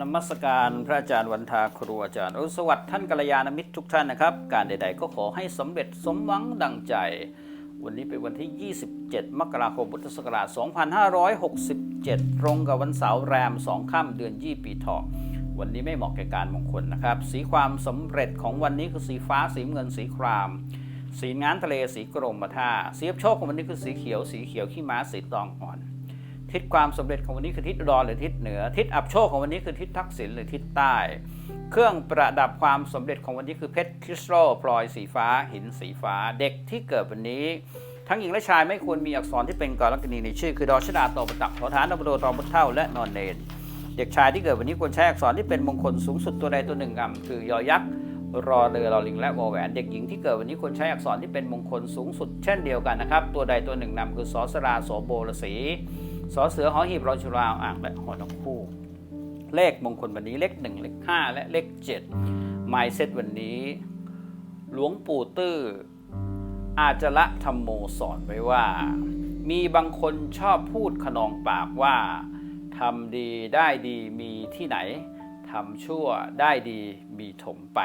นมัสการพระอาจารย์วันทาครูอาจารย์อรุสวัสดิ์ท่านกัลยาณมิตรทุกท่านนะครับ การใด ๆ ก็ขอให้สำเร็จสมหวังดังใจ วันนี้เป็นวันที่ 27 มกราคมพุทธศักราช 2567 ตรงกับวันเสาร์แรม 2 ค่ำเดือนยี่ปีเถาะวันนี้ไม่เหมาะแก่การมงคลนะครับ สีความสำเร็จของวันนี้คือสีฟ้าสีเงินสีคราม สีงานทะเลสีกรมท่าสีอับโชคของวันนี้คือสีเขียว สีเขียวขี้ม้าสีตองอ่อน ทิศความสำเร็จของวันนี้คือทิศอุดรหรือทิศเหนือ ทิศอับโชคของวันนี้คือทิศทักษิณหรือทิศใต้ เครื่องประดับความสำเร็จของวันนี้คือเพชรคริสตัลพลอยสีฟ้า หินสีฟ้า เด็กที่เกิดวันนี้ ทั้งหญิงและชายไม่ควรมีอักษรที่เป็นกรกณีในชื่อ คือดอชดาตอปตักขอฐานนบโดตอมุเท่าและนอนเนนเด็กชายที่เกิดวันนี้ควรใช้อักษรที่เป็นมงคลสูงสุดตัวใดตัวหนึ่งอ่ำคือยอยักษ์รอเรือรอลิงและวอแหวน เด็กหญิงที่เกิดวันนี้ควรใช้อักษรที่เป็นมงคลสูงสุดเช่นเดียวกันนะครับ ตัวใดตัวหนึ่งนำคือสอสราโสโบรสี สอเสือหอหีบรอชุราอ่างและหอนกคู่ เลขมงคลวันนี้เลขหนึ่งเลขห้าและเลขเจ็ดไมเซตวันนี้ หลวงปู่ตื้ออาจละธรรมโมสอนไว้ว่า มีบางคนชอบพูดขนองปากว่าทำดีได้ดีมีที่ไหนทำชั่วได้ดีมีถมไป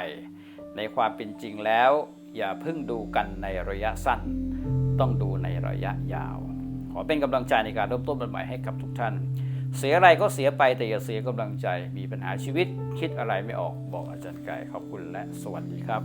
ในความเป็นจริงแล้ว อย่าเพิ่งดูกันในระยะสั้น ต้องดูในระยะยาว ขอเป็นกำลังใจในการเริ่มต้นใหม่ให้กับทุกท่าน เสียอะไรก็เสียไปแต่อย่าเสียกำลังใจ มีปัญหาชีวิตคิดอะไรไม่ออกบอกอาจารย์ไก่ขอบคุณและสวัสดีครับ